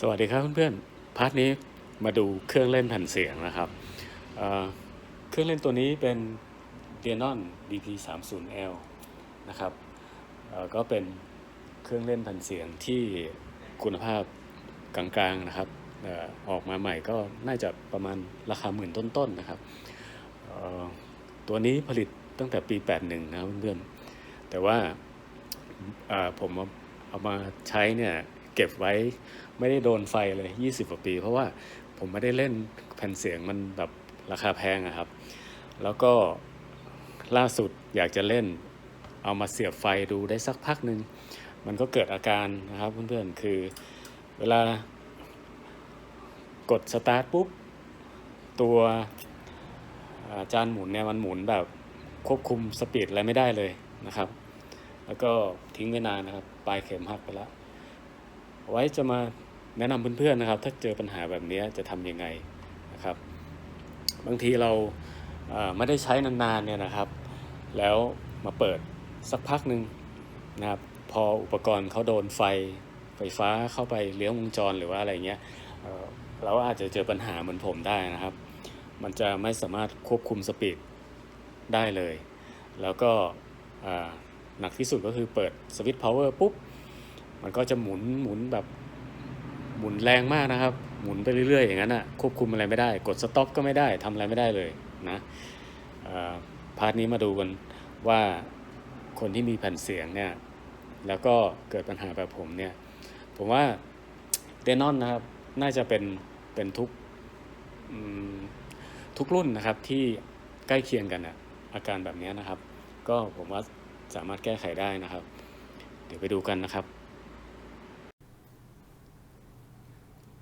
สวัสดีครับเพื่อนๆ พาร์ทนี้มาดูเครื่องเล่นแผ่นเสียงนะครับเเครื่องเล่นตัวนี้เป็น Denon DP 3 0 L นะครับก็เป็นเครื่องเล่นแผ่นเสียงที่คุณภาพกลางๆนะครับอออกมาใหม่ก็น่าจะประมาณราคาหมื่นต้นๆนะครับ ตัวนี้ผลิตตั้งแต่ปี 81 นะครับเพื่อนๆ แต่ว่าาผมเอามาใช้เนี่ย เก็บไว้ไม่ได้โดนไฟเลย 20กว่าปี เพราะว่าผมไม่ได้เล่นแผ่นเสียงมันแบบราคาแพงอะครับ แล้วก็ล่าสุดอยากจะเล่นเอามาเสียบไฟดูได้สักพักหนึ่งมันก็เกิดอาการนะครับเพื่อนๆคือเวลากดสตาร์ทปุ๊บตัวอาจานหมุนเนี่ยมันหมุนแบบควบคุมสปีดอะไรไม่ได้เลยนะครับ แล้วก็ทิ้งไว้นานนะครับ ปลายเข็มหักไปแล้ว ไว้จะมาแนะนำเพื่อนๆนะครับ ถ้าเจอปัญหาแบบนี้จะทำยังไงนะครับ บางทีเราเอ่อไม่ได้ใช้นานๆเนี่ยนะครับ แล้วมาเปิดสักพักหนึ่งนะครับ พออุปกรณ์เขาโดนไฟไฟฟ้าเข้าไปเลี้ยงวงจรหรือว่าอะไรเงี้ยเราอาจจะเจอปัญหาเหมือนผมได้นะครับ มันจะไม่สามารถควบคุมสปีดได้เลย แล้วก็หนักที่สุดก็คือเปิดสวิตช์พาวเวอร์ปุ๊บ มันก็จะหมุนหมุนแบบหมุนแรงมากนะครับ หมุนไปเรื่อยๆ อย่างนั้นอะควบคุมอะไรไม่ได้ กดสต็อปก็ไม่ได้ทำอะไรไม่ได้เลยนะพาร์ทนี้มาดูกันว่าคนที่มีแผ่นเสียงเนี่ยแล้วก็เกิดปัญหาแบบผมเนี่ยผมว่าเดนอนนะครับน่าจะเป็นเป็นทุกทุกรุ่นนะครับที่ใกล้เคียงกันอะอาการแบบนี้นะครับ ก็ผมว่าสามารถแก้ไขได้นะครับ เดี๋ยวไปดูกันนะครับ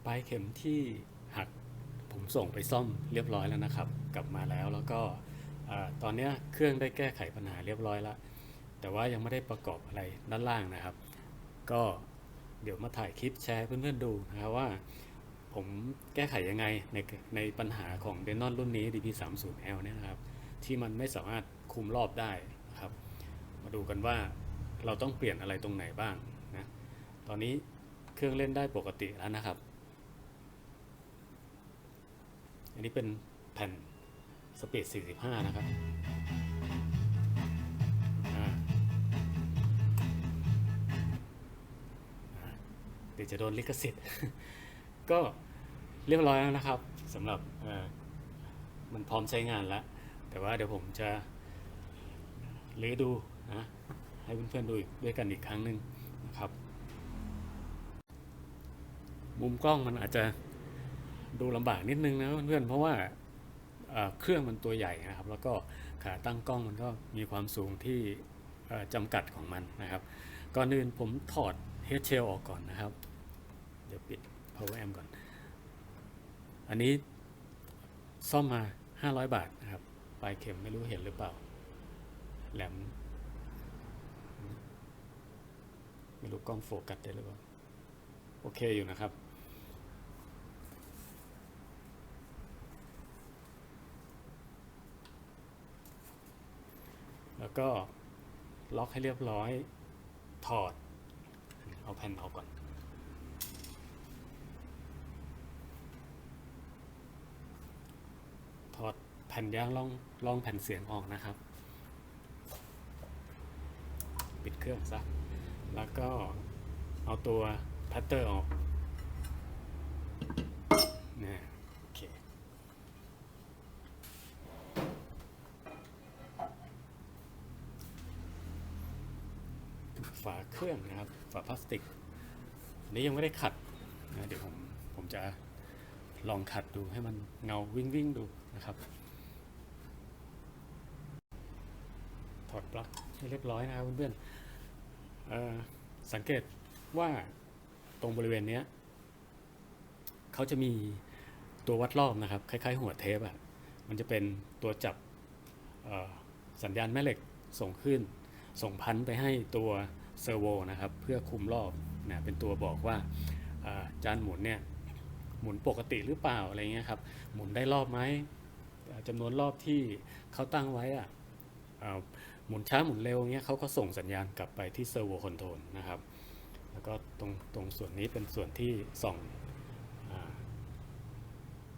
ปลายเข็มที่หักผมส่งไปซ่อมเรียบร้อยแล้วนะครับ กลับมาแล้วแล้วก็ตอนนี้เครื่องได้แก้ไขปัญหาเรียบร้อยแล้ว แต่ว่ายังไม่ได้ประกอบอะไรด้านล่างนะครับ ก็เดี๋ยวมาถ่ายคลิปแชร์เพื่อนๆดูนะครับว่า ผมแก้ไขยังไงในในปัญหาของ Denon รุ่นนี้ DP30L เนี่ยนะครับ ที่มันไม่สามารถคุมรอบได้นะครับ มาดูกันว่าเราต้องเปลี่ยนอะไรตรงไหนบ้างนะตอนนี้เครื่องเล่นได้ปกติแล้วนะครับ อันนี้เป็นแผ่นสเปีด45 นะครับเดี๋ยวจะโดนลิขสิทธิ์ ก็เรียบร้อยแล้วนะครับสำหรับมันพร้อมใช้งานแล้ว แต่ว่าเดี๋ยวผมจะรื้อดูนะให้เพื่อนๆดูด้วยกันอีกครั้งหนึ่งนะครับ มุมกล้องมันอาจจะ ดูลำบากนิดนึงนะเพื่อนเพราะว่าเครื่องมันตัวใหญ่นะครับ แล้วก็ขาตั้งกล้องมันก็มีความสูงที่เอ่อจำกัดของมันนะครับ ก่อนอื่นผมถอดเฮดเชลออกก่อนนะครับ เดี๋ยวปิด power amp ก่อน อันนี้ซ่อมมา 500 บาทนะครับปลายเข็มไม่รู้เห็นหรือเปล่า แหลม ไม่รู้กล้องโฟกัสได้หรือเปล่า โอเคอยู่นะครับ แล้วก็ล็อกให้เรียบร้อย ถอด เอาแผ่นออกก่อน ถอดแผ่นยางรองรองแผ่นเสียงออกนะครับ ปิดเครื่องซะ แล้วก็เอาตัวพัตเตอร์ออกนะโอเค ฝาเครื่องนะครับ ฝาพลาสติกอันนี้ยังไม่ได้ขัดนะเดี๋ยวผมผมจะลองขัดดูให้มันเงาวิ่งวิ่งดูนะครับ ถอดปลั๊กให้เรียบร้อยนะครับเพื่อนๆเอ่อสังเกตว่าตรงบริเวณเนี้ยเขาจะมีตัววัดรอบนะครับ คล้ายๆ หัวเทปอะ่ะมันจะเป็นตัวจับสัญญาณแม่เหล็กส่งขึ้น ส่งพันไปให้ตัว เซอร์โวนะครับเพื่อคุมรอบนะเป็นตัวบอกว่าจานหมุนเนี่ยหมุนปกติหรือเปล่าอะไรเงี้ยครับหมุนได้รอบไหมอ่าจำนวนรอบที่เขาตั้งไว้อะอ่าหมุนช้าหมุนเร็วเงี้ยเขาก็ส่งสัญญาณกลับไปที่เซอร์โวคอนโทรลนะครับแล้วก็ตรงตรงส่วนนี้เป็นส่วนที่ส่อง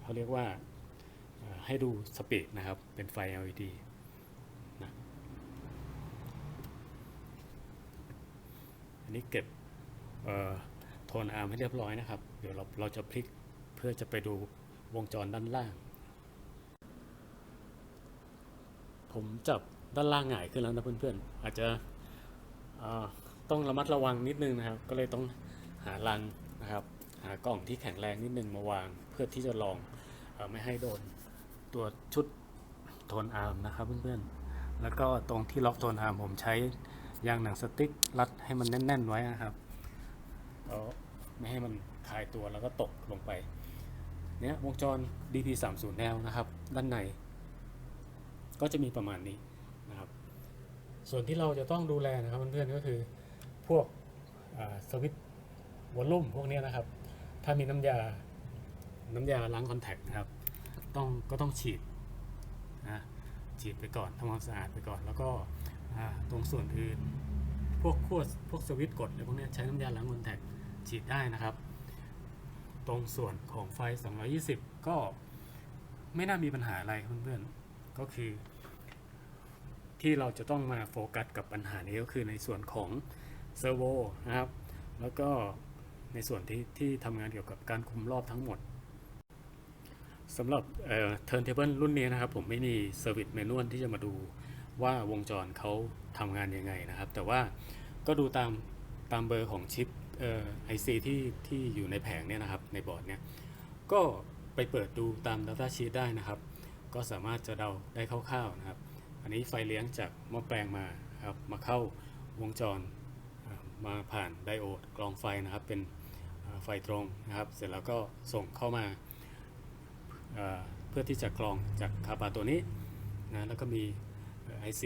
เขาเรียกว่าให้ดูสปีดนะครับ เป็นไฟ LED นะอั นี้เก็บเอ่อโทนอาร์มให้เรียบร้อยนะครับ เดี๋ยวเราเราจะพลิกเพื่อจะไปดูวงจรด้านล่าง ผมจับด้านล่างหงายขึ้นแล้วนะเพื่อนๆ อาจจะต้องระมัดระวังนิดนึงนะครับ ก็เลยต้องหาลังนะครับ หากล่องที่แข็งแรงนิดนึงมาวาง เพื่อที่จะลองอไม่ให้โดนตัวชุดโทนอาร์มนะครับเพื่อนๆ แล้วก็ตรงที่ล็อกโทนอาร์มผมใช้ ยางหนังสติ๊กรัดให้มันแน่น ๆ ไว้นะครับแล้วไม่ให้มันคลายตัวแล้วก็ตกลงไปเนี่ยวงจร DP30 แนวนะครับ ด้านใน ก็จะมีประมาณนี้นะครับ ส่วนที่เราจะต้องดูแลนะครับเพื่อนๆก็คือพวกสวิตช์วอลลุ่มพวกนี้นะครับ ถ้ามีน้ำยาน้ำยาล้างคอนแทคนะครับต้องก็ต้องฉีดนะฉีดไปก่อนทำความสะอาดไปก่อน แล้วก็ ตรงส่วนอื่น พวกขั้วพวกสวิตช์กดอะไรพวกนี้ใช้น้ำยาล้างคอนแทคฉีดได้นะครับ ตรงส่วนของไฟ 220 ก็ไม่น่ามีปัญหาอะไรเพื่อนๆ ก็คือ ที่เราจะต้องมาโฟกัสกับปัญหานี้ก็คือในส่วนของเซอร์โวนะครับ แล้วก็ในส่วนที่ที่ทำงานเกี่ยวกับการคุมรอบทั้งหมดสำหรับเอ่อ turntable รุ่นนี้นะครับ ผมไม่มีเซอร์วิสเมนวลที่จะมาดู ว่าวงจรเขาทำงานยังไงนะครับ แต่ว่าก็ดูตามตามเบอร์ของชิปเอ่อ IC ที่ที่อยู่ในแผงเนี่ยนะครับในบอร์ดเนี่ยก็ไปเปิดดูตาม Data Sheet ได้นะครับ ก็สามารถจะเดาได้คร่าวๆนะครับ อันนี้ไฟเลี้ยงจากหม้อแปลงมาครับมาเข้าวงจรมาผ่านไดโอดกรองไฟนะครับ เป็นไฟตรงนะครับ เสร็จแล้วก็ส่งเข้ามาอ่าเพื่อที่จะกรองจากคาปาตัวนี้นะแล้วก็มี IC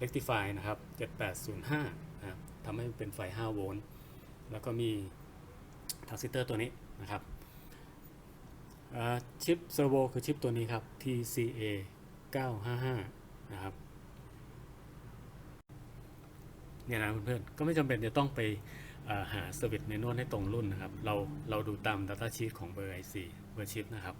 rectify นะครับ 7805นะครับทำให้เป็นไฟ 5 โวลต์ แล้วก็มีทรานซิสเตอร์ตัวนี้นะครับชิปเซอร์โวคือชิปตัวนี้ครับ TCA 955 นะครับเนี่ยนะเพื่อนๆก็ไม่จำเป็นจะต้องไปาหาเซอร์วิสเมนวลให้ตรงรุ่นนะครับ เราเราดูตาม Data Sheet ของเบอร์ IC เบอร์ชิปนะครับ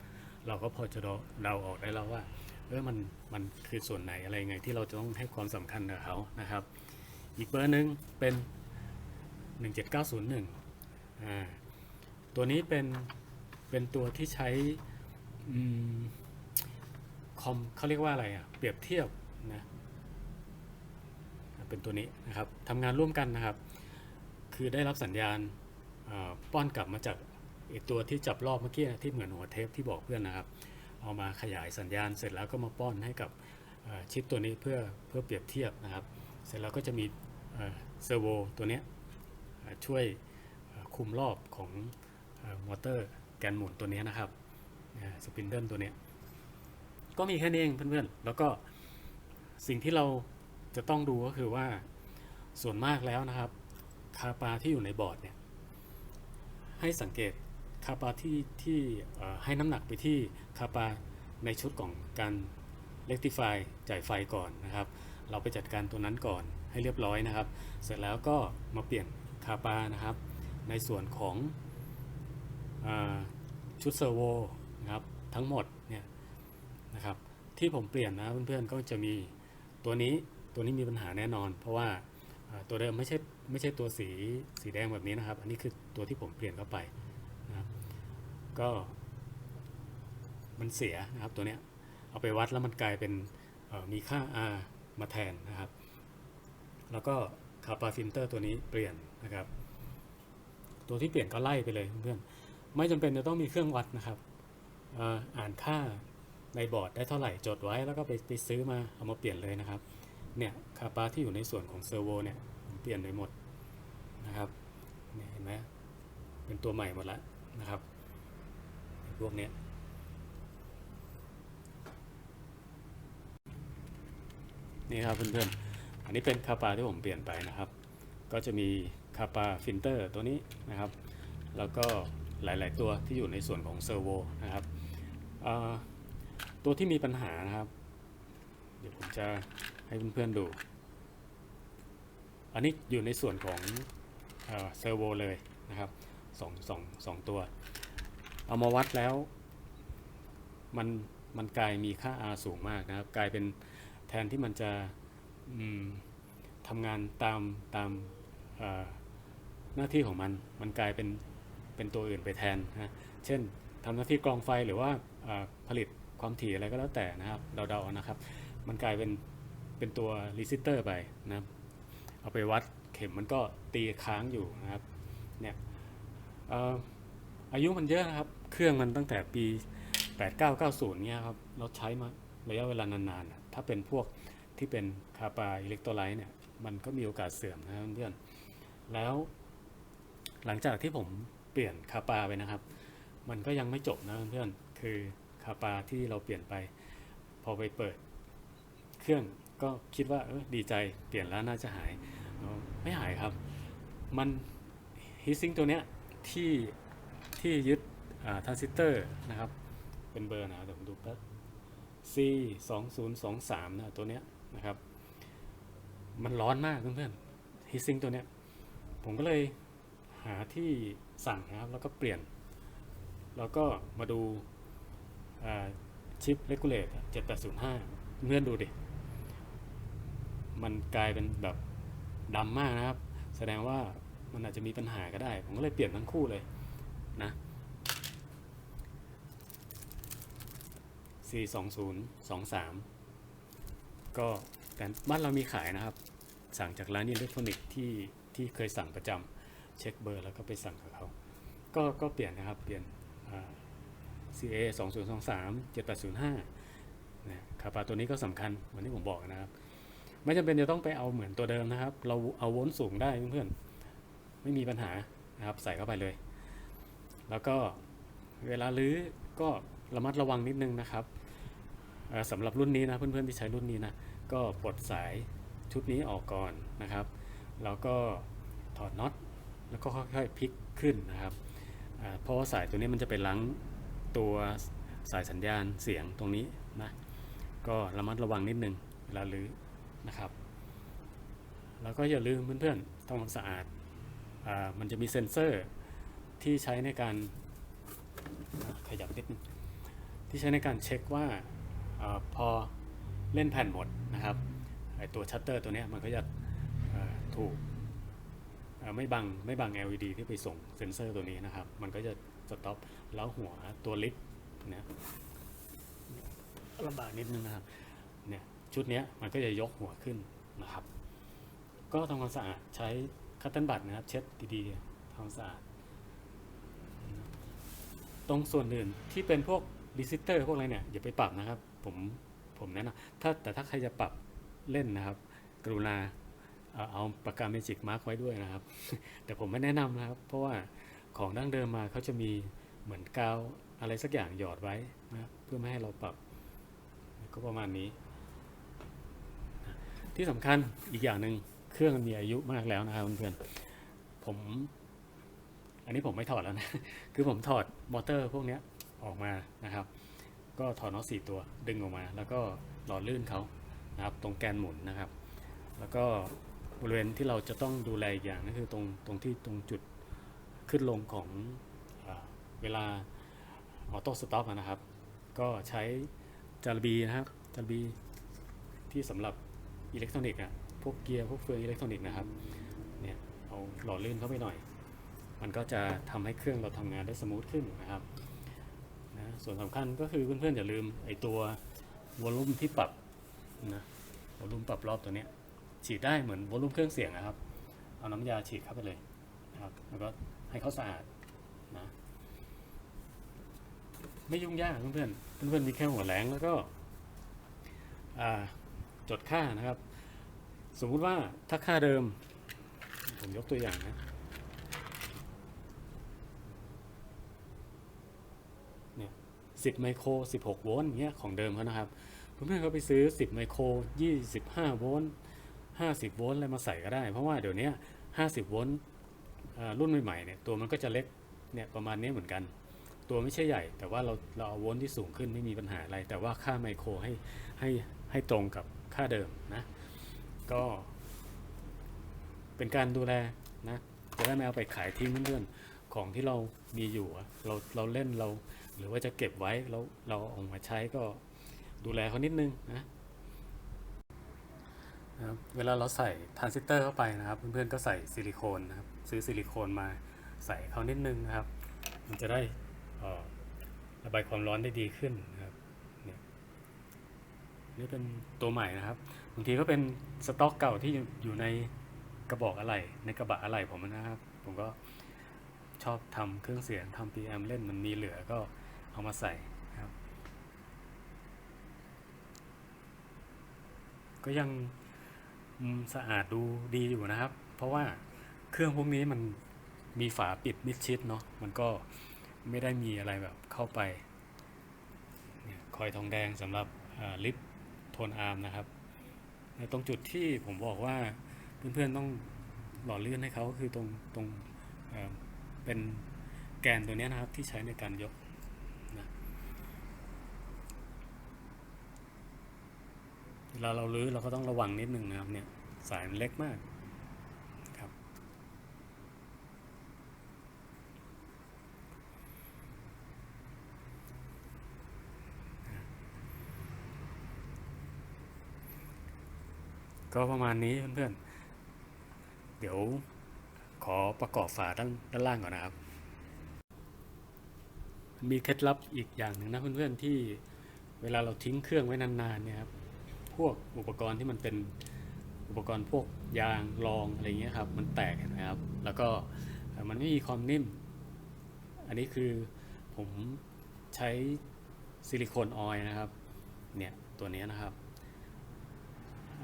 เราก็พอจะเดาเดาออกได้แล้วว่า เออมันมันคือส่วนไหนอะไรไงที่เราจะต้องให้ความสำคัญกับเขานะครับ อีกเบอร์หนึ่งเป็น 17901อ่าตัวนี้เป็นเป็นตัวที่ใช้อืมคอมเขาเรียกว่าอะไรอะเปรียบเทียบนะเป็นตัวนี้นะครับทำงานร่วมกันนะครับ คือได้รับสัญญาณอ่าป้อนกลับมาจากไอตัวที่จับรอบเมื่อกี้ที่เหมือนหัวเทปที่บอกเพื่อนนะครับ เอามาขยายสัญญาณเสร็จแล้วก็มาป้อนให้กับชิปตัวนี้เพื่อเพื่อเปรียบเทียบนะครับ เสร็จแล้วก็จะมีเซอร์โวตัวนี้ช่วยคุมรอบของอมอเตอร์แกนหมุนตัวนี้นะครับสปินเดิลตัวนี้ ก็มีแค่นี้เองเพื่อนๆ แล้วก็สิ่งที่เราจะต้องดูก็คือว่าส่วนมากแล้วนะครับ คาปาที่อยู่ในบอร์ดเนี่ยให้สังเกต คาปาที่ที่ให้น้ำหนักไปที่คาปาในชุดของการ rectify จ่ายไฟก่อนนะครับ เราไปจัดการตัวนั้นก่อนให้เรียบร้อยนะครับ เสร็จแล้วก็มาเปลี่ยนคาปานะครับ ในส่วนของอชุดเซอร์โวนะครับทั้งหมดเนี่ยนะครับที่ผมเปลี่ยนนะเพื่อนๆก็จะมีตัวนี้ตัวนี้มีปัญหาแน่นอน เพราะว่าตัวเดิมไม่ใช่ไม่ใช่ตัวสีสีแดงแบบนี้นะครับ อันนี้คือตัวที่ผมเปลี่ยนเข้าไป ก็มันเสียนะครับตัวเนี้ยเอาไปวัดแล้วมันกลายเป็นมีค่า R มาแทนนะครับ แล้วก็คาปาฟิลเตอร์ตัวนี้เปลี่ยนนะครับ ตัวที่เปลี่ยนก็ไล่ไปเลยเพื่อนไม่จำเป็นจะต้องมีเครื่องวัดนะครับอ่ออ่านค่าในบอร์ดได้เท่าไหร่จดไว้แล้วก็ไปไปซื้อมาเอามาเปลี่ยนเลยนะครับเนี่ยคาปาที่อยู่ในส่วนของเซอร์โวเนี่ยเปลี่ยนไปหมดนะครับเนี่ยเห็นไหมเป็นตัวใหม่หมดแล้วนะครับ พวกเนี้ยนี่ครับเพื่อนๆ อันนี้เป็นคาปาที่ผมเปลี่ยนไปนะครับ ก็จะมีคาปาฟิลเตอร์ตัวนี้นะครับ แล้วก็หลายๆตัวที่อยู่ในส่วนของเซอร์โวนะครับ ตัวที่มีปัญหานะครับ เดี๋ยวผมจะให้เพื่อนๆดู อันนี้อยู่ในส่วนของเซอร์โวเลยนะครับสองสองสองตัว เอามาวัดแล้ว มันมันกลายมีค่า R สูงมากนะครับ กลายเป็นแทนที่มันจะทำงานตามตามหน้าที่ของมัน มันกลายเป็นเป็นตัวอื่นไปแทนนะเช่นทำหน้าที่กรองไฟหรือว่าผลิตความถี่อะไรก็แล้วแต่นะครับเดาๆนะครับ มันกลายเป็นเป็นตัวรีซิสเตอร์ไปนะครับ เอาไปวัดเข็มมันก็ตีค้างอยู่นะครับเนี่ยอายุมันเยอะนะครับ เครื่องมันตั้งแต่ปี 8990เนี่ยครับเราใช้มาระยะเวลานานๆน่ะถ้าเป็นพวกที่เป็นคาปาอิเล็กโทรไลต์เนี่ย มันก็มีโอกาสเสื่อมนะเพื่อนแล้ว หลังจากที่ผมเปลี่ยนคาปาไปนะครับ มันก็ยังไม่จบนะเพื่อนคือคาปาที่เราเปลี่ยนไป พอไปเปิด เครื่องก็คิดว่าเออดีใจเปลี่ยนแล้วน่าจะหาย ไม่หายครับ มันฮีซิงตัวเนี้ยที่ที่ยึด ทรานซิสเตอร์นะครับ เป็นเบอร์นะเดี๋ยวผมดูแป๊บ C 2 0 2 3นะตัวเนี้ยนะครับ มันร้อนมากเพื่อนๆฮีซิงตัวเนี้ย ผมก็เลยหาที่สั่งนะครับ แล้วก็เปลี่ยน แล้วก็มาดูาชิปเลกูเลต7805 เพื่อนดูดิ มันกลายเป็นแบบดำมากนะครับ แสดงว่ามันอาจจะมีปัญหาก็ได้ ผมก็เลยเปลี่ยนทั้งคู่เลยนะ 42023 ก็แต่บ้านเรามีขายนะครับ สั่งจากร้านอิเล็กทรอนิกส์ที่ที่เคยสั่งประจำเช็คเบอร์แล้วก็ไปสั่งกับเขาก็ก็เปลี่ยนนะครับเปลี่ยนอ่า CA 2023 7805นะคาปาตัวนี้ก็สำคัญเหมือนที่ผมบอกนะครับ ไม่จำเป็นจะต้องไปเอาเหมือนตัวเดิมนะครับ เราเอาโวลต์สูงได้เพื่อนๆไม่มีปัญหานะครับใส่เข้าไปเลย แล้วก็เวลาลื้อก็ระมัดระวังนิดนึงนะครับ สำหรับรุ่นนี้นะเพื่อนๆที่ใช้รุ่นนี้นะก็ปลดสายชุดนี้ออกก่อนนะครับแล้วก็ถอดน็อตแล้วก็ค่อยๆพลิกขึ้นนะครับเพราะว่าสายตัวนี้มันจะไปล้างตัวสายสัญญาณเสียงตรงนี้นะก็ระมัดระวังนิดนึงเวลาลื้อนะครับ แล้วก็อย่าลืมเพื่อนๆทำความสะอาดอามันจะมีเซ็นเซอร์ที่ใช้ในการขยับนิดนึงที่ใช้ในการเช็คว่า อพอเล่นแผ่นหมดนะครับไอตัวชัตเตอร์ตัวนี้มันก็จะถูกไม่บังไม่บัง LED ที่ไปส่งเซ็นเซอร์ตัวนี้นะครับ มันก็จะสต็อปแล้วหัวตัวลิฟต์นะลำบากนิดนึงนะครับเนี่ยชุดนี้มันก็จะยกหัวขึ้นนะครับ ก็ทำความสะอาดใช้คัตเติลบัตนะครับ เช็ดดีๆทำความสะอาด ตรงส่วนอื่นที่เป็นพวกดิซิเตอร์พวกอะไรเนี่ยอย่าไปปรับนะครับ ผมผมแนะนำถ้าแต่ถ้าใครจะปรับเล่นนะครับ กรุณาเอาเอาปากกาเมจิกมาร์กไว้ด้วยนะครับ แต่ผมไม่แนะนำนะครับ เพราะว่าของดั้งเดิมมาเขาจะมีเหมือนกาวอะไรสักอย่างหยอดไว้นะเพื่อไม่ให้เราปรับ ก็ประมาณนี้ ที่สำคัญอีกอย่างหนึ่งเครื่องมันมีอายุมากแล้วนะครับเพื่อนๆผม อันนี้ผมไม่ถอดแล้วนะ คือผมถอดมอเตอร์พวกนี้ออกมานะครับ ก็ถอดน็อตสี่ตัวดึงออกมา แล้วก็หล่อลื่นเขานะครับตรงแกนหมุนนะครับ แล้วก็บริเวณที่เราจะต้องดูแลอีกอย่างก็คือตรงตรงที่ตรงจุดขึ้นลงของอเวลาออโต้สต็อปนะครับ ก็ใช้จารบีนะครับจารบีที่สำหรับอิเล็กทรอนิกส์อะพวกเกียร์พวกเฟืองอิเล็กทรอนิกส์นะครับเนี่ยเอาหล่อลื่นเข้าไปหน่อย มันก็จะทำให้เครื่องเราทำงานได้สมูทขึ้นนะครับ นะส่วนสำคัญก็คือเพื่อนๆอย่าลืมไอตัววอลลุ่มที่ปรับนะวอลลุ่มปรับรอบตัวเนี้ยฉีดได้เหมือนวอลลุ่มเครื่องเสียงนะครับ เอาน้ำยาฉีดเข้าไปเลยนะครับแล้วก็ให้เขาสะอาดนะไม่ยุ่งยากเพื่อนๆเพื่อนๆมีแค่หัวแหลงแล้วก็จดค่านะครับ สมมุติว่าถ้าค่าเดิม ผมยกตัวอย่างนะ 10 ไมโคร 16 โวลต์เงี้ยของเดิมเขานะครับเพื่อนเขาไปซื้อ 10 ไมโคร 25 โวลต์ 50 โวลต์อะไรมาใส่ก็ได้ เพราะว่าเดี๋ยวนี้50 โวลต์รุ่นใหม่ๆเนี่ยตัวมันก็จะเล็กเนี่ยประมาณนี้เหมือนกัน ตัวไม่ใช่ใหญ่ แต่ว่าเราเราเอาโวลต์ที่สูงขึ้นไม่มีปัญหาอะไร แต่ว่าค่าไมโครให้ให้ให้ตรงกับค่าเดิมนะ ก็เป็นการดูแลนะจะได้ไม่เอาไปขายทิ้งเพื่อนๆของที่เรามีอยู่ เราเราเล่นเรา หรือว่าจะเก็บไว้แล้วเราเอามาใช้ก็ดูแลเขานิดนึงนะนะครับเวลาเราใส่ทรานซิสเตอร์เข้าไปนะครับ เพื่อนๆก็ใส่ซิลิโคนนะครับซื้อซิลิโคนมาใส่เขานิดนึงนะครับ มันจะได้เอ่อระบายความร้อนได้ดีขึ้นนะครับเนี่ยนี่เป็นตัวใหม่นะครับบางทีก็เป็นสต็อกเก่าที่อยู่ในกระบอกอะไหล่ในกระบะอะไหล่ผมนะครับ ผมก็ชอบทำเครื่องเสียงทำ PM เล่นมันมีเหลือก็ เอามาใส่ครับ ก็ยังสะอาดดูดีอยู่นะครับ เพราะว่าเครื่องพวกนี้มันมีฝาปิดมิดชิดเนาะมันก็ไม่ได้มีอะไรแบบเข้าไปคอยทองแดงสำหรับลิฟต์โทนอาร์มนะครับในตรงจุดที่ผมบอกว่าเพื่อนๆต้องหล่อเลื่อนให้เขาก็คือตรงตรงเป็นแกนตัวนี้นะครับที่ใช้ในการยกนะ เวลาเราลื้อเราก็ต้องระวังนิดนึงนะครับเนี่ยสายมันเล็กมากครับ ก็ประมาณนี้เพื่อนๆ เดี๋ยวขอประกอบฝาด้านด้านล่างก่อนนะครับ มีเคล็ดลับอีกอย่างหนึ่งนะเพื่อนๆที่เวลาเราทิ้งเครื่องไว้นานๆเนี่ยครับ พวกอุปกรณ์ที่มันเป็นอุปกรณ์พวกยางรองอะไรเงี้ยครับมันแตกนไหมครับ แล้วก็มันไม่มีความนิ่ม อันนี้คือผมใช้ซิลิโคนออยนะครับเนี่ยตัวนี้นะครับ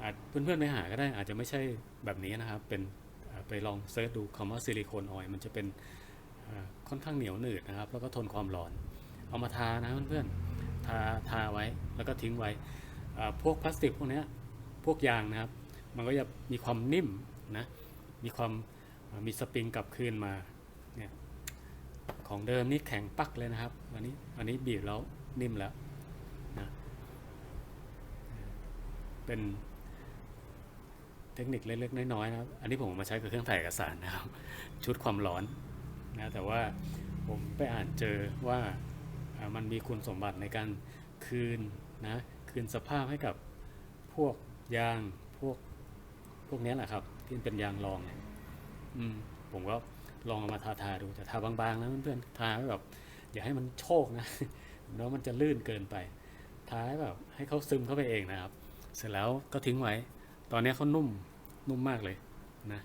อาจเพื่อนๆไปหาก็ได้อาจจะไม่ใช่แบบนี้นะครับ เป็นไปลองเซิร์ชดูคำว่าซิลิโคนออยมันจะเป็นค่อนข้างเหนียวหนืดนะครับ แล้วก็ทนความร้อน เอามาทานะเพื่อนๆทาทาไว้แล้วก็ทิ้งไว้ พวกพลาสติกพวกนี้พวกยางนะครับ มันก็จะมีความนิ่มนะมีความมีสปริงกลับคืนมาเนี่ยของเดิมนี่แข็งปักเลยนะครับ อันนี้อันนี้บีบแล้วนิ่มแล้วนะเป็นเทคนิคเล็กๆน้อยๆนะครับ อันนี้ผมมาใช้กับเครื่องถ่ายเอกสารนะครับ ชุดความร้อนนะแต่ว่าผมไปอ่านเจอว่ามันมีคุณสมบัติในการคืนนะ คืนสภาพให้กับพวกยางพวกพวกนี้แหละครับ ที่เป็นยางรองเนี่ยอืมผมก็ลองเอามาทาทาๆดูแต่ทาบางๆนะเพื่อนๆทาให้แบบอย่าให้มันโชกนะแล้วมันจะลื่นเกินไปทาให้แบบให้เขาซึมเข้าไปเองนะครับ เสร็จแล้วก็ทิ้งไว้ ตอนนี้เขานุ่มนุ่มมากเลยนะ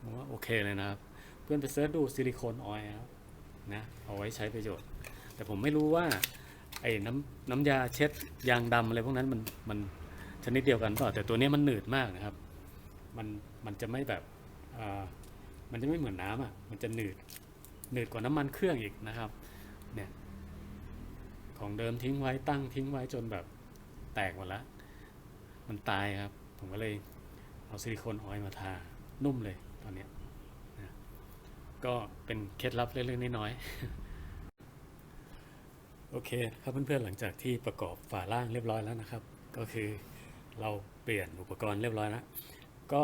ผมว่าโอเคเลยนะครับ เพื่อนไปเสิร์ชดูซิลิโคนออยล์นะเอาไว้ใช้ประโยชน์ แต่ผมไม่รู้ว่า ไอ้น้ำน้ำยาเช็ดยางดำอะไรพวกนั้นมันมันชนิดเดียวกันเปล่าแต่ตัวนี้มันหนืดมากนะครับ มันมันจะไม่แบบอ่ามันจะไม่เหมือนน้ำอะมันจะหนืดหนืดกว่าน้ำมันเครื่องอีกนะครับเนี่ยของเดิมทิ้งไว้ตั้งทิ้งไว้จนแบบแตกหมดละมันตายครับ ผมก็เลยเอาซิลิโคนออยล์มาทานุ่มเลยตอนเนี้ยนะก็เป็นเคล็ดลับเล็กๆน้อยๆ โอเคครับเพื่อนๆหลังจากที่ประกอบฝาล่างเรียบร้อยแล้วนะครับ ก็คือเราเปลี่ยนอุปกรณ์เรียบร้อยแล้วก็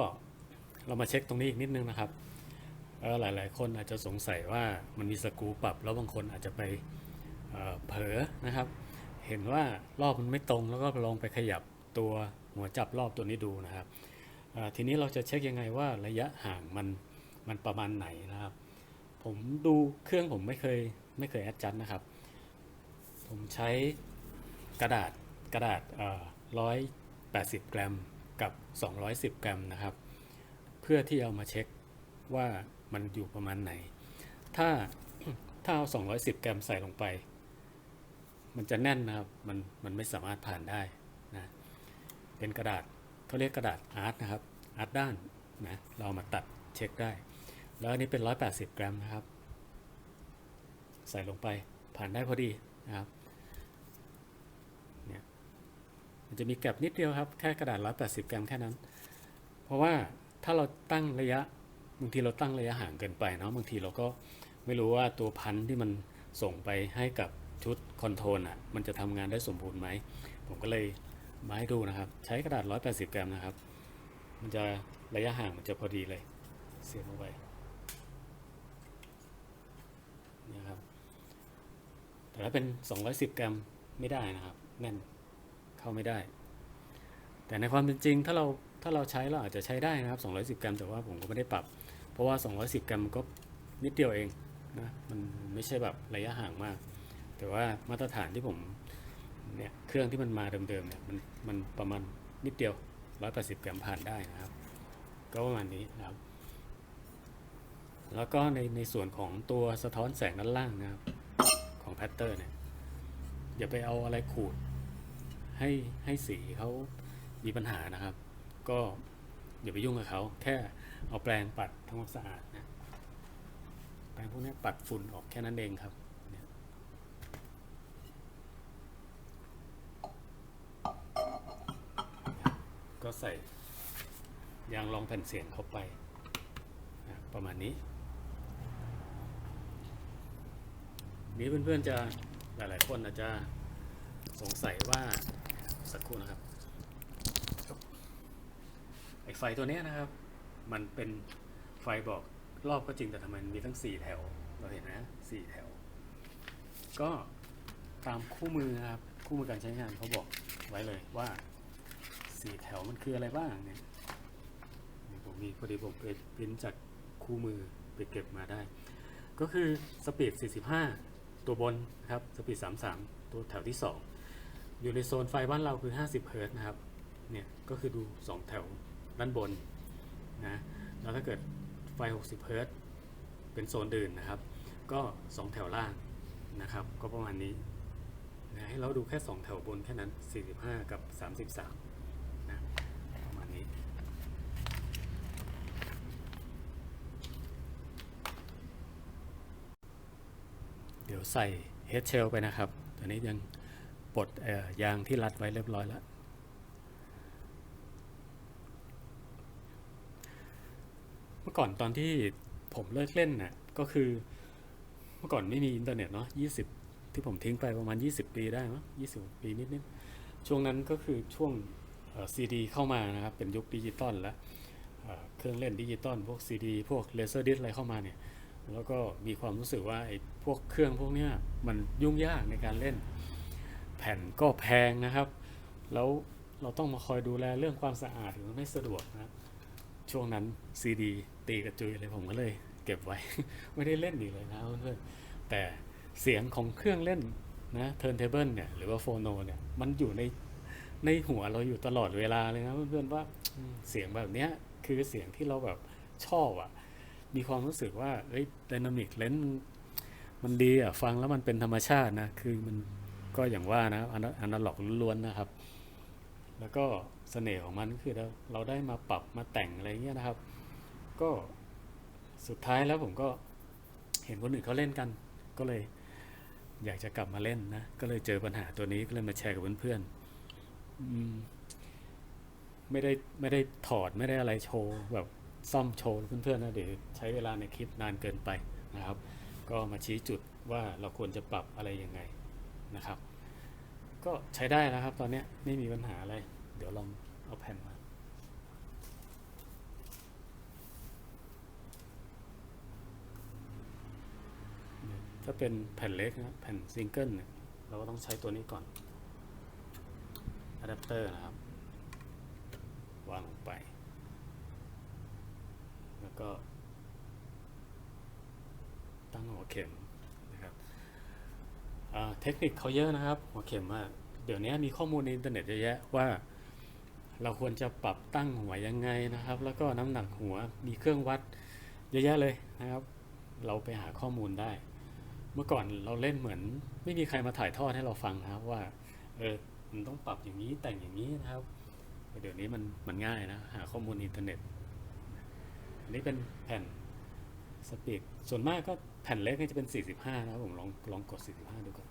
เรามาเช็คตรงนี้อีกนิดนึงนะครับหลายๆ คนอาจจะสงสัยว่ามันมีสกรูปรับ แล้วบางคนอาจจะไปเผลอนะครับ เห็นว่ารอบมันไม่ตรงแล้วก็ลองไปขยับตัวหัวจับรอบตัวนี้ดูนะครับทีนี้เราจะเช็คยังไงว่าระยะห่างมันมันประมาณไหนนะครับ ผมดูเครื่องผมไม่เคยไม่เคยแอดจัดนะครับ ผมใช้กระดาษกระดาษร้อยแปดสิบกรัมกับ 210 กรัมนะครับ เพื่อที่เอามาเช็คว่ามันอยู่ประมาณไหน ถ้าถ้าเอา 210 กรัมใส่ลงไป มันจะแน่นนะครับ มันมันไม่สามารถผ่านได้นะเป็นกระดาษเขาเรียกกระดาษอาร์ตนะครับอาร์ตด้านนะเราเอามาตัดเช็คได้ แล้วอันนี้เป็น 180 กรัมนะครับ ใส่ลงไปผ่านได้พอดีนะครับ เนี่ย มันจะมีแกลบนิดเดียวครับ แค่กระดาษ 180 กรัมแค่นั้น เพราะว่าถ้าเราตั้งระยะบางทีเราตั้งระยะห่างเกินไปเนาะบางทีเราก็ไม่รู้ว่าตัวพันธุ์ที่มันส่งไปให้กับชุดคอนโทรลอะมันจะทำงานได้สมบูรณ์ไหม ผมก็เลยมาให้ดูนะครับ ใช้กระดาษ 180 กรัมนะครับ มันจะระยะห่างมันจะพอดีเลย เสียบเอาไว้นะครับแต่ถ้าเป็น 210 กรัมไม่ได้นะครับแน่น เข้าไม่ได้ แต่ในความเป็นจริงถ้าเราถ้าเราใช้เราอาจจะใช้ได้นะครับ 210 กรัม แต่ว่าผมก็ไม่ได้ปรับ เพราะว่า 210 กรัมก็นิดเดียวเองนะมันไม่ใช่แบบระยะห่างมาก แต่ว่ามาตรฐานที่ผมเนี่ยเครื่องที่มันมาเดิมๆเนี่ยมันมันประมาณนิดเดียว 180 กรัมผ่านได้นะครับ ก็ประมาณนี้นะครับ แล้วก็ในในส่วนของตัวสะท้อนแสงด้านล่างนะครับ ของแพตเตอร์เนี่ยอย่าไปเอาอะไรขูด ให้ให้สีเขามีปัญหานะครับ ก็อย่าไปยุ่งกับเขาแค่เอาแปรงปัดทำความสะอาดนะแปรงพวกนี้ปัดฝุ่นออกแค่นั้นเองครับก็ใส่ยางรองแผ่นเสียงเข้าไปนะประมาณนี้ นี้เพื่อนๆจะหลายๆคนอาจจะสงสัยว่า สักครู่นะครับไอไฟตัวนี้นะครับ มันเป็นไฟบอกรอบก็จริงแต่ทำไม่มีทั้ง 4 แถว เราเห็นนะสี่แถว ก็ตามคู่มือครับ คู่มือการใช้งานเขาบอกไว้เลยว่า 4 แถวมันคืออะไรบ้างเนี่ยผมมีพอดีผมไปปริ้นจากคู่มือไปเก็บมาได้ ก็คือสปีด45 ตัวบนนะครับ สปีด33 ตัวแถวที่ 2 อยู่ในโซนไฟบ้านเราคือ 50เฮิร์ตนะครับ เนี่ยก็คือดู 2 แถวด้านบนนะ แล้วถ้าเกิดไฟ 60เฮิร์ตเป็นโซนดื่นนะครับ ก็ 2 แถวล่างนะครับ ก็ประมาณนี้นะให้เราดูแค่ 2 แถวบนแค่นั้น 45 กับ 33นะประมาณนี้ เดี๋ยวใส่เฮดเชลไปนะครับ ตอนนี้ยัง ปลดยางที่รัดไว้เรียบร้อยแล้ว เมื่อก่อนตอนที่ผมเลิกเล่นน่ะก็คือเมื่อก่อนไม่มีอินเทอร์เน็ตเนาะ20ที่ผมทิ้งไปประมาณ 20 ปีได้มั้ง20ปีนิดๆช่วงนั้นก็คือช่วงซีดีเข้ามานะครับ เป็นยุคดิจิตอลแล้วเอ่อเครื่องเล่นดิจิตอลพวกซีดีพวกเลเซอร์ดิสอะไรเข้ามาเนี่ยแล้วก็มีความรู้สึกว่าไอ้พวกเครื่องพวกเนี้ยมันยุ่งยากในการเล่น แผ่นก็แพงนะครับ แล้วเราต้องมาคอยดูแลเรื่องความสะอาดมันไม่สะดวกนะครับช่วงนั้นซีดีตีกระจุยเลยผมก็เลย เก็บไว้ ไม่ได้เล่นอีกเลยนะเพื่อนแต่เสียงของเครื่องเล่นนะเทิร์นเทเบิลเนี่ยหรือว่าโฟโนเนี่ยมันอยู่ในในหัวเราอยู่ตลอดเวลาเลยนะเพื่อนๆว่าเสียงแบบเนี้ยคือเสียงที่เราแบบชอบอะ มีความรู้สึกว่าเอ้ยไดนามิกเลนมันดีอะ ฟังแล้วมันเป็นธรรมชาตินะ คือมัน ก็อย่างว่านะอันาล็อกล้วนนะครับ แล้วก็เสน่ห์ของมันก็คือเราเราได้มาปรับมาแต่งอะไรเงี้ยนะครับ ก็สุดท้ายแล้วผมก็เห็นคนอื่นเขาเล่นกัน ก็เลยอยากจะกลับมาเล่นนะ ก็เลยเจอปัญหาตัวนี้ก็เลยมาแชร์กับเพื่อนๆไม่ได้ไม่ได้ถอดไม่ได้อะไรโชว์แบบซ่อมโชว์เพื่อนๆนะเดี๋ยวใช้เวลาในคลิปนานเกินไปนะครับ ก็มาชี้จุดว่าเราควรจะปรับอะไรยังไง นะครับ ก็ใช้ได้แล้วครับตอนนี้ไม่มีปัญหาอะไร เดี๋ยวลองเอาแผ่นมา ถ้าเป็นแผ่นเล็กนะแผ่นซิงเกิลเนี่ยเราก็ต้องใช้ตัวนี้ก่อนอะแดปเตอร์นะครับ วางลงไป แล้วก็ตั้งหัวเข็ม เทคนิคเขาเยอะนะครับหัวเข็มว่าเดี๋ยวนี้มีข้อมูลในอินเทอร์เน็ตเยอะแยะว่า เราควรจะปรับตั้งหัวยังไงนะครับ แล้วก็น้ำหนักหัวมีเครื่องวัดเยอะแยะเลยนะครับ เราไปหาข้อมูลได้ เมื่อก่อนเราเล่นเหมือน ไม่มีใครมาถ่ายทอดให้เราฟังนะครับว่าเออมันต้องปรับอย่างนี้แต่งอย่างนี้นะครับ เดี๋ยวนี้มันมันง่ายนะหาข้อมูลอินเทอร์เน็ตอันนี้เป็นแผ่นสปีดส่วนมากก็แผ่นเล็กนี่จะเป็น 45 นะครับผมลองลองกด 45 ดูก่อน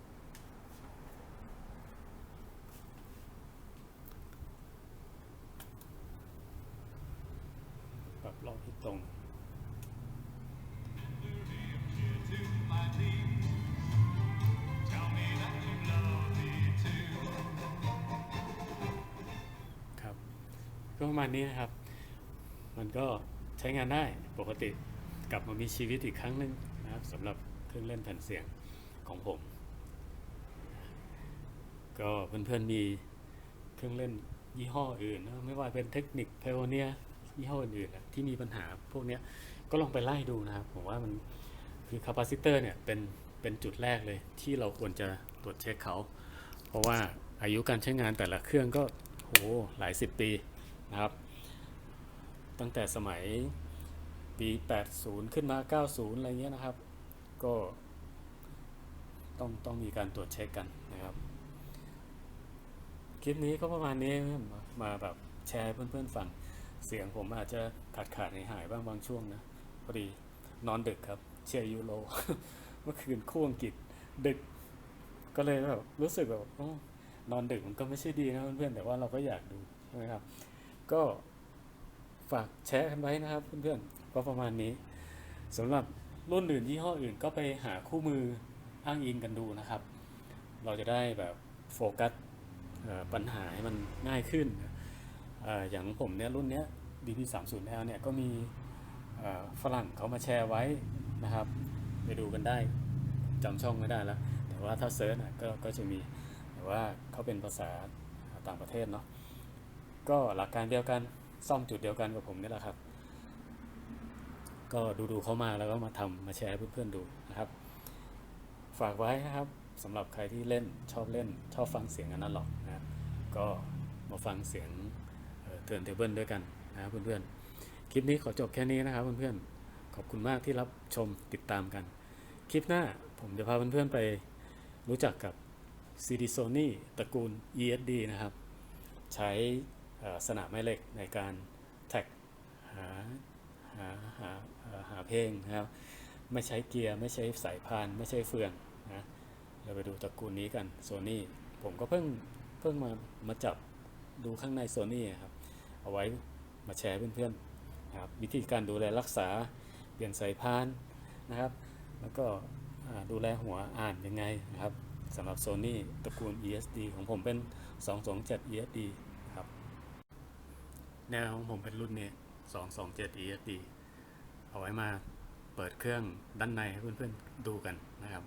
ประมาณนี้นะครับ มันก็ใช้งานได้ปกติกลับมามีชีวิตอีกครั้งหนึ่งนะครับสำหรับเครื่องเล่นแผ่นเสียงของผม ก็เพื่อนๆมีเครื่องเล่นยี่ห้ออื่นนะไม่ว่าเป็นเทคนิค p พ o เนียยี่ห้ออื่นๆที่มีปัญหาพวกนี้ก็ลองไปไล่ดูนะครับ ผมว่ามันคือคาปาซิเตอร์เนี่ยเป็นเป็นจุดแรกเลยที่เราควรจะตรวจเช็คเขา เพราะว่าอายุการใช้งานแต่ละเครื่องก็โหหลายสิบปี นะครับ ตั้งแต่สมัยปี 80 ขึ้นมา 90 อะไรเงี้ยนะครับ ก็ต้องต้องมีการตรวจเช็คกันนะครับ คลิปนี้ก็ประมาณนี้มามาแบบแชร์เพื่อนๆฟัง เสียงผมอาจจะขาดขาดหายบ้างบางช่วงนะ พอดีนอนดึกครับ เชียร์ยูโรเมื่อคืนคู่อังกฤษดึก ก็เลยแบบรู้สึกแบบอนอนดึกมันก็ไม่ใช่ดีนะเพื่อนๆแต่ว่าเราก็อยากดูใช่ไหมครับ ก็ฝากแชร์กันไว้นะครับเพื่อนๆก็ประมาณนี้สำหรับรุ่นอื่นยี่ห้ออื่นก็ไปหาคู่มืออ้างอิงกันดูนะครับ เราจะได้แบบโฟกัสปัญหาให้มันง่ายขึ้นออย่างผมเนี่ยรุ่นเนี้ย DP 3 0 L เนี่ยก็มีฝรั่งเขามาแชร์ไว้นะครับ ไปดูกันได้จำช่องไม่ได้แล้ว แต่ว่าถ้าเซิร์ชก็ก็จะมีแต่ว่าเขาเป็นภาษาต่างประเทศเนาะ ก็หลักการเดียวกันซ่อมจุดเดียวกันกับผมนี่แหละครับ ก็ดูดูๆเขามาแล้วก็มาทำมาแชร์ให้เพื่อนๆดูนะครับ ฝากไว้นะครับสำหรับใครที่เล่นชอบเล่นชอบฟังเสียงอนาล็อกนะครับก็มาฟังเสียงเทิร์นเทเบิลด้วยกันนะครับเพื่อนๆ คลิปนี้ขอจบแค่นี้นะครับเพื่อนๆ ขอบคุณมากที่รับชมติดตามกัน คลิปหน้าผมจะพาเพื่อนๆไปรู้จักกับ CD Sony ตระกูล ESD นะครับ ใช้ สนามแม่เหล็กในการแท็กหาหาหาเอ่อหาเพลงนะครับไม่ใช้เกียร์ ไม่ใช้สายพาน ไม่ใช้เฟืองนะเราไปดูตระกูลนี้กันโซนี่ผมก็เพิ่งเพิ่งมามาจับดูข้างในโซนี่ครับเอาไว้มาแชร์เพื่อนๆนะครับวิธีการดูแลรักษาเปลี่ยนสายพานนะครับ แล้วก็ดูแลหัวอ่านยังไงนะครับสำหรับ Sony ตระกูล ESD ของผมเป็น 227 ESD แนวของผมเป็นรุ่นนี้ 227 ESD เอาไว้มาเปิดเครื่องด้านในให้เพื่อนๆดูกันนะครับ